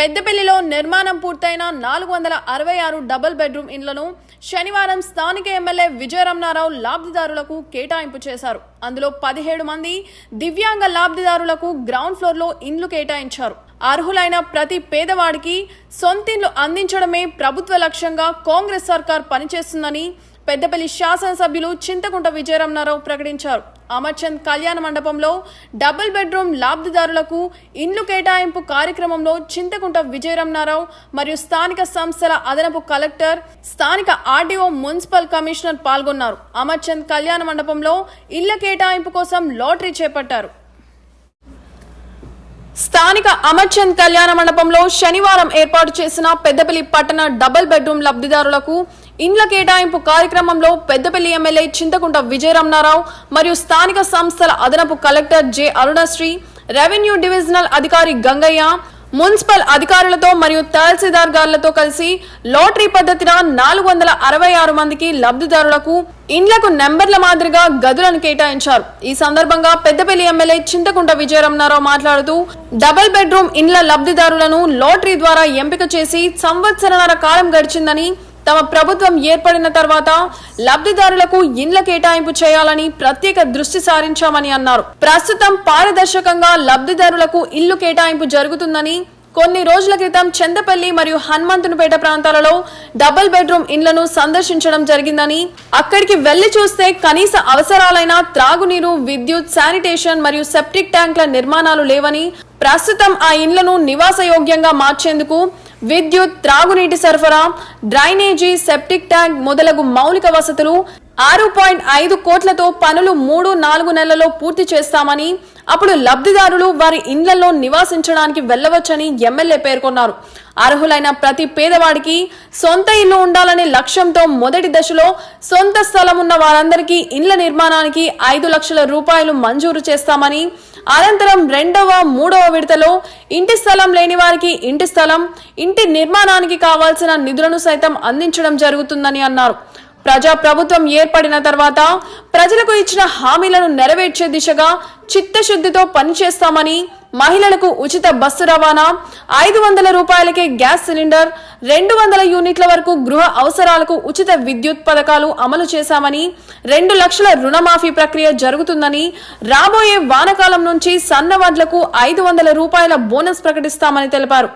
పెద్దపల్లిలో నిర్మాణం పూర్తయిన నాలుగు వందల అరవై ఆరు డబుల్ బెడ్రూమ్ ఇండ్లను శనివారం స్థానిక ఎమ్మెల్యే విజయరమణారావు లాబ్దిదారులకు కేటాయింపు చేశారు. అందులో పదిహేడు మంది దివ్యాంగ లాబ్దిదారులకు గ్రౌండ్ ఫ్లోర్లో ఇండ్లు కేటాయించారు. అర్హులైన ప్రతి పేదవాడికి సొంతిండ్లు అందించడమే ప్రభుత్వ లక్ష్యంగా కాంగ్రెస్ సర్కార్ పనిచేస్తుందని పెద్దపల్లి శాసనసభ్యులు చింతకుంట విజయరమణారావు ప్రకటించారు. అమర్చంద్ కళ్యాణ మండపంలో డబుల్ బెడ్రూమ్ లబ్ధిదారులకు ఇండ్లు కేటాయింపు కార్యక్రమంలో చింతకుంట విజయరమణారావు మరియు స్థానిక సంస్థల అదనపు కలెక్టర్ స్థానిక ఆర్డీఓ మున్సిపల్ కమిషనర్ పాల్గొన్నారు. అమర్చంద్ కళ్యాణ మండపంలో ఇళ్ళ కేటాయింపు కోసం లాటరీ చేపట్టారు. స్థానిక అమర్చంద్ కళ్యాణ మండపంలో శనివారం ఏర్పాటు చేసిన పెద్దపల్లి పట్టణ డబుల్ బెడ్రూమ్ లబ్ధిదారులకు ఇండ్ల కేటాయింపు కార్యక్రమంలో పెద్దపల్లి ఎమ్మెల్యే చింతకుంట విజయరమణారావు మరియు స్థానిక సంస్థల అదనపు collector J Arunasri revenue divisional అధికారి గంగయ్య మున్సిపల్ అధికారులతో మరియు తహసీల్దార్ గారులతో కలిసి లాటరీ పద్ధతిన నాలుగు వందల అరవై ఆరు మందికి లబ్ధిదారులకు ఇండ్లకు నెంబర్ల మాదిరిగా గదులను కేటాయించారు. ఈ సందర్భంగా పెద్దపల్లి ఎమ్మెల్యే చింతకుంట విజయరమణారావు మాట్లాడుతూ డబుల్ బెడ్రూమ్ ఇండ్ల లబ్ధిదారులను లాటరీ ద్వారా ఎంపిక చేసి సంవత్సరన్నర కాలం గడిచిందని తమ ప్రభుత్వం ఏర్పడిన తర్వాత లబ్ధిదారులకు ఇండ్ల కేటాయింపు చేయాలని ప్రత్యేక దృష్టి సారించామని అన్నారు. ప్రస్తుతం పారదర్శకంగా లబ్ధిదారులకు ఇల్లు కేటాయింపు జరుగుతుందని కొన్ని రోజుల క్రితం చందపల్లి మరియు హనుమంతునిపేట ప్రాంతాలలో డబుల్ బెడ్రూమ్ ఇండ్లను సందర్శించడం జరిగిందని అక్కడికి వెళ్ళి చూస్తే కనీస అవసరాలైన త్రాగునీరు విద్యుత్ శానిటేషన్ మరియు సెప్టిక్ ట్యాంక్ల నిర్మాణాలు లేవని ప్రస్తుతం ఆ ఇండ్లను నివాసయోగ్యంగా మార్చేందుకు విద్యుత్ త్రాగునీటి సరఫరా డ్రైనేజీ సెప్టిక్ ట్యాంక్ మొదలగు మౌలిక వసతులు ఆరు పాయింట్ ఐదు కోట్లతో పనులు మూడు నాలుగు నెలల్లో పూర్తి చేస్తామని అప్పుడు లబ్ధిదారులు వారి ఇండ్లలో నివాసించడానికి వెళ్ళవచ్చని ఎమ్మెల్యే పేర్కొన్నారు. అర్హులైన ప్రతి పేదవాడికి సొంత ఇల్లు ఉండాలనే లక్ష్యంతో మొదటి దశలో సొంత స్థలం ఉన్న వారందరికీ ఇండ్ల నిర్మాణానికి ఐదు లక్షల రూపాయలు మంజూరు చేస్తామని అనంతరం రెండవ మూడవ విడతలో ఇంటి స్థలం లేని వారికి ఇంటి స్థలం ఇంటి నిర్మాణానికి కావాల్సిన నిధులను సైతం అందించడం జరుగుతుందని అన్నారు. ప్రజా ప్రభుత్వం ఏర్పడిన తర్వాత ప్రజలకు ఇచ్చిన హామీలను నెరవేర్చే దిశగా చిత్తశుద్ధితో పనిచేస్తామని మహిళలకు ఉచిత బస్సు రవాణా ఐదు వందల రూపాయలకే గ్యాస్ సిలిండర్ రెండు వందల యూనిట్ల వరకు గృహ అవసరాలకు ఉచిత విద్యుత్ పథకాలు అమలు చేశామని రెండు లక్షల రుణమాఫీ ప్రక్రియ జరుగుతుందని రాబోయే వానకాలం నుంచి సన్నవడ్లకు ఐదు వందల రూపాయల బోనస్ ప్రకటిస్తామని తెలిపారు.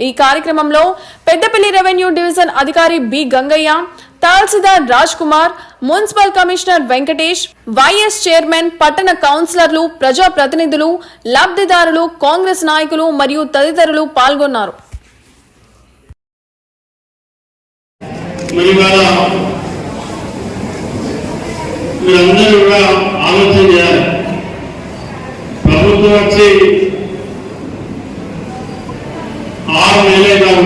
ఈ కార్యక్రమంలో పెద్దపల్లి రెవెన్యూ డివిజన్ అధికారి B Gangaiah tahsildar Raj Kumar municipal commissioner Venkatesh vice chairman పట్టణ కౌన్సిలర్లు ప్రజా ప్రతినిధులు లబ్ధిదారులు కాంగ్రెస్ నాయకులు మరియు తదితరులు పాల్గొన్నారు. మరి ఇవాళ మీరందరూ కూడా ఆలోచన చేయాలి. ప్రభుత్వం వచ్చి ఆరు నెలలే కాదు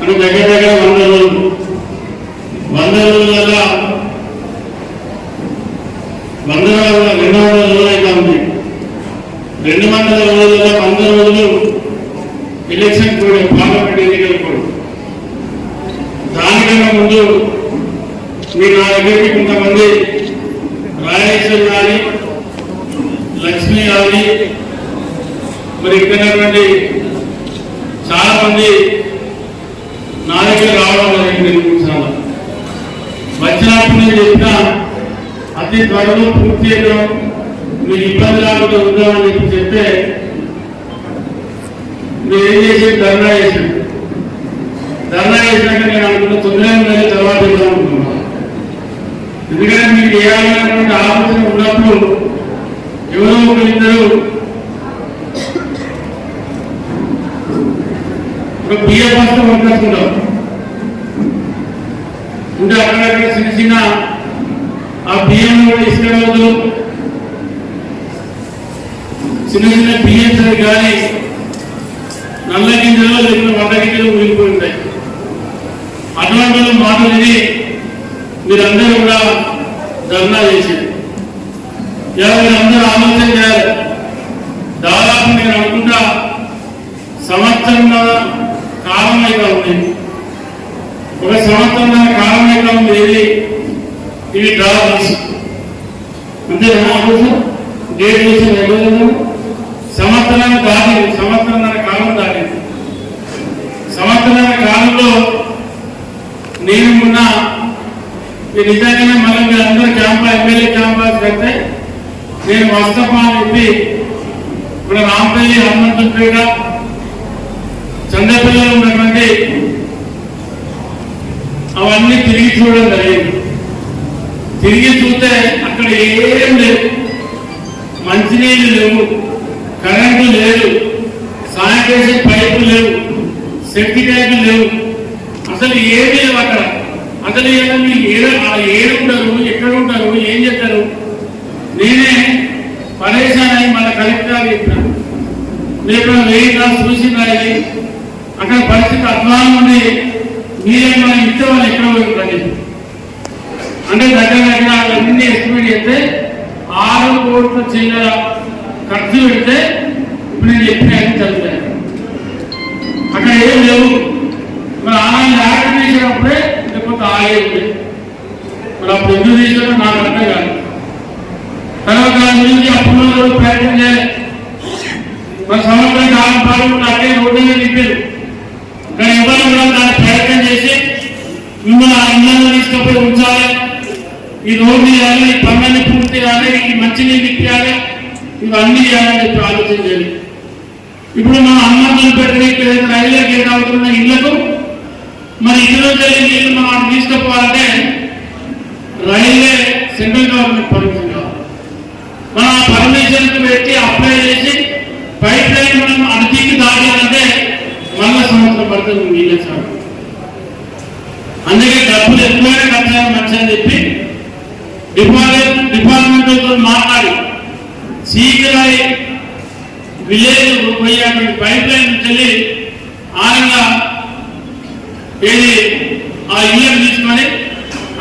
అంటే దగ్గర దగ్గర వంద రోజులు. వంద రోజుల వంద రోజుల రెండు వందల రోజులే కాదు రెండు వందల రోజుల వంద రోజులు ఎలక్షన్ కూడా పార్లమెంట్ ఎన్నికలు కూడా దానికన్నా ముందు మీరు కొంతమంది రాజేశ్వరి గారి లక్ష్మి గారి మరి ఇక్కడ చాలా మంది నా దగ్గర రావడం జరిగింది చాలా వచ్చినప్పుడు నేను చెప్పిన అతి త్వరలో పూర్తి చేయడం మీకు ఇబ్బంది లేకుండా ఉందామని చెప్పి చెప్తే మీరు ఏం చేసి ధర్నా చేశారు ధర్నా చేసినాక నేను అనుకున్న తొమ్మిది నెలల తర్వాత ఇద్దాం అనుకున్నాను ఎందుకంటే మీకు చేయాలనేటువంటి ఆలోచన ఉన్నప్పుడు ఎవరో ఒకరిద్దరు ఒక బియ్య బస్తా పట్టుకుంటాం ఉంటే అక్కడక్కడ చిన్న చిన్న ఆ బియ్యం కూడా ఇసుక చిన్న చిన్న బియ్యం సరి కానీ నల్ల గింజలు లేకుండా వంట గింజలు ఊరిపోయి ఉంటాయి. అటువంటి మాటలు విని మీరందరూ కూడా ధర్నా చేసింది. ఇలా మీరందరూ ఆలోచన చేయాలి? దాదాపు నేను అనుకుంటా సంవత్సరం కాలం అయితే ఉంది. ఒక సంవత్సరం కాలం అయితే ఉంది ఇది. ఇది డ్రాప్స్ అంతే డేట్ చూసి వెళ్ళలేదు. సంవత్సరాన్ని దాటింది. సంవత్సరంన్నర కాలం దాటింది. సంవత్సరాల కాలంలో నేను మొన్న ఈ నిజంగానే మనం మీరు అందరూ క్యాంపా ఎమ్మెల్యే క్యాంపాస్ కడితే నేను వస్తపా అని చెప్పి ఇప్పుడు రాంపల్లి హనుమంతుపేట చంద్రపల్లిలో ఉన్నటువంటి అవన్నీ తిరిగి చూడడం జరిగింది. తిరిగి చూస్తే అక్కడ ఏం లేదు. మంచినీళ్ళు లేవు. కరెంటు లేదు. శానిటేషన్ పైపు లేవు. సెఫ్టీ ట్యాంకులు లేవు. అసలు ఏమీ లేవు అక్కడ. అసలు ఏదో మీరు ఏడ ఆ ఏడు ఉంటారు ఎక్కడ ఉంటారు ఏం చేస్తారు? నేనే పరేషాన్ మన కలెక్టర్ గారు చెప్పాను మీరు వెయ్యి కాదు చూసి రాయాలి. అక్కడ పరిస్థితి అధ్వానం ఉంది మీరే మన ఇచ్చేవాళ్ళు ఎక్కడ పోయి అంటే దగ్గర దగ్గర అన్ని ఎస్టిమేట్ చేస్తే ఆరు కోట్ల చిల్లర ఖర్చు పెడితే ఇప్పుడు నేను చెప్పిన ఎందుకు చేశారో నాకు అర్థం కాదు తర్వాత దాని గురించి అప్పుడు ప్రయత్నం చేయాలి. మరి సంవత్సరం కాలం పాటు అట్టే రోడ్డు మీద నింపారు కానీ ఎవరు కూడా దాన్ని ప్రయత్నం చేసి మిమ్మల్ని ఆ ఇళ్ళలో తీసుకుపోయి ఉంచాలి. ఈ రోడ్డు చేయాలి ఈ పనులన్నీ పూర్తి చేయాలి ఈ మంచినీళ్ళు ఇప్పించాలి ఇవన్నీ చేయాలని చెప్పి ఆలోచన చేయాలి. ఇప్పుడు మనం అన్నం పెట్టిన ఇక్కడ రైల్వే గేట్ అవుతున్న ఇళ్ళకు మరి ఇందులో జరిగిన నీళ్ళు మనం అటు తీసుకుపోవాలంటే రైల్వే సెంట్రల్ గవర్నమెంట్ పర్మిషన్ కావాలి. మనం ఆ పర్మిషన్ పెట్టి అప్లై చేసి పైప్ లైన్ మనం అడిగి దాటాలంటే మళ్ళా సంవత్సరం పడుతుంది నీళ్ళ సార్ అందుకే డబ్బులు ఎక్కువైనా కట్టాలని మంచి అని చెప్పి డిపార్ట్మెంట్ డిపార్ట్మెంట్తో మాట్లాడి సీకరాయి విలేజ్ పోయేటువంటి పైప్ లైన్ నుంచి వెళ్ళి ఆనంగా ఏది ఆ ఇల్లు